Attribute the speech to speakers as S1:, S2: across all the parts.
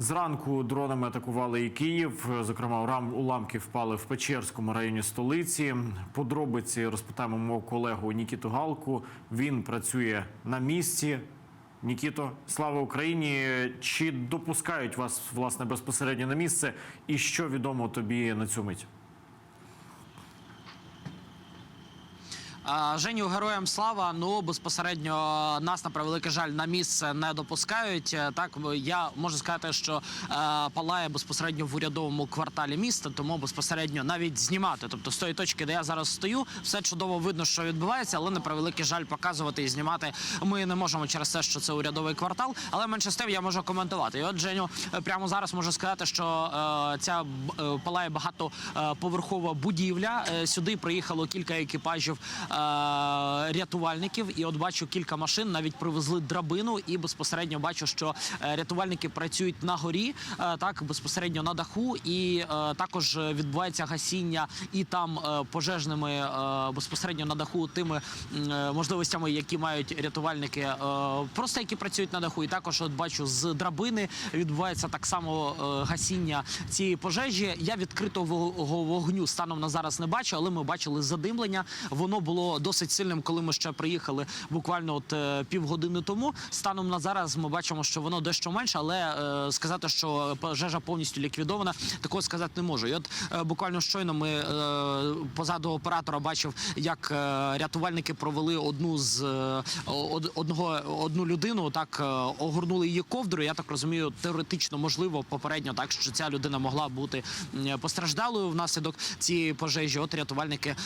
S1: Зранку дронами атакували і Київ. Зокрема, уламки впали в Печерському районі столиці. Подробиці розпитаємо мого колегу Нікіту Галку. Він працює на місці. Нікіто, слава Україні! Чи допускають вас власне безпосередньо на місце? І що відомо тобі на цю мить?
S2: Женю, героям слава. Ну безпосередньо нас на превеликий жаль на місце не допускають. Е, Так я можу сказати, що е, палає безпосередньо в урядовому кварталі міста, тому безпосередньо навіть знімати. Тобто з тої точки, де я зараз стою, все чудово видно, що відбувається, але на превеликий жаль показувати і знімати ми не можемо через те, що це урядовий квартал. Але менше з тим я можу коментувати. І от Женю е, прямо зараз можу сказати, що е, ця е, палає багатоповерхова будівля. Е, Сюди приїхало кілька екіпажів е, рятувальників, і от бачу кілька машин, навіть привезли драбину, і безпосередньо бачу, що е, рятувальники працюють на горі, е, так безпосередньо на даху, і е, також відбувається гасіння і там е, пожежними е, безпосередньо на даху тими е, можливостями, які мають рятувальники, е, просто які працюють на даху. І також от бачу з драбини відбувається так само е, гасіння цієї пожежі. Я відкритого вогню станом на зараз не бачу, але ми бачили задимлення. Воно було досить сильним, коли ми ще приїхали буквально от е, півгодини тому. Станом на зараз ми бачимо, що воно дещо менше, але е, сказати, що пожежа повністю ліквідована, такого сказати не можу. І от е, буквально щойно ми позаду оператора бачив, як рятувальники провели одну з од- одного одну людину, так огорнули її ковдрою. Я так розумію, теоретично можливо попередньо, так що ця людина могла бути постраждалою внаслідок цієї пожежі. От рятувальники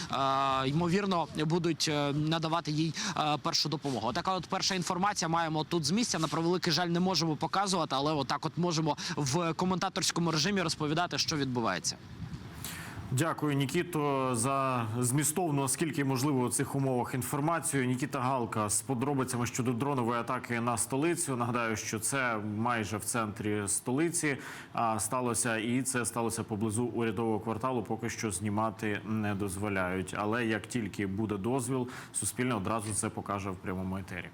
S2: ймовірно будуть е, надавати їй е, першу допомогу. Така от перша інформація маємо тут з місця. На превеликий жаль, не можемо показувати, але отак, от можемо в коментаторському режимі розповідати, що відбувається.
S1: Дякую, Нікіто, за змістовну, наскільки можливо у цих умовах інформацію. Нікіта Галка з подробицями щодо дронової атаки на столицю. Нагадаю, що це майже в центрі столиці сталося, і це сталося поблизу урядового кварталу. Поки що знімати не дозволяють. Але як тільки буде дозвіл, суспільне одразу це покаже в прямому етері.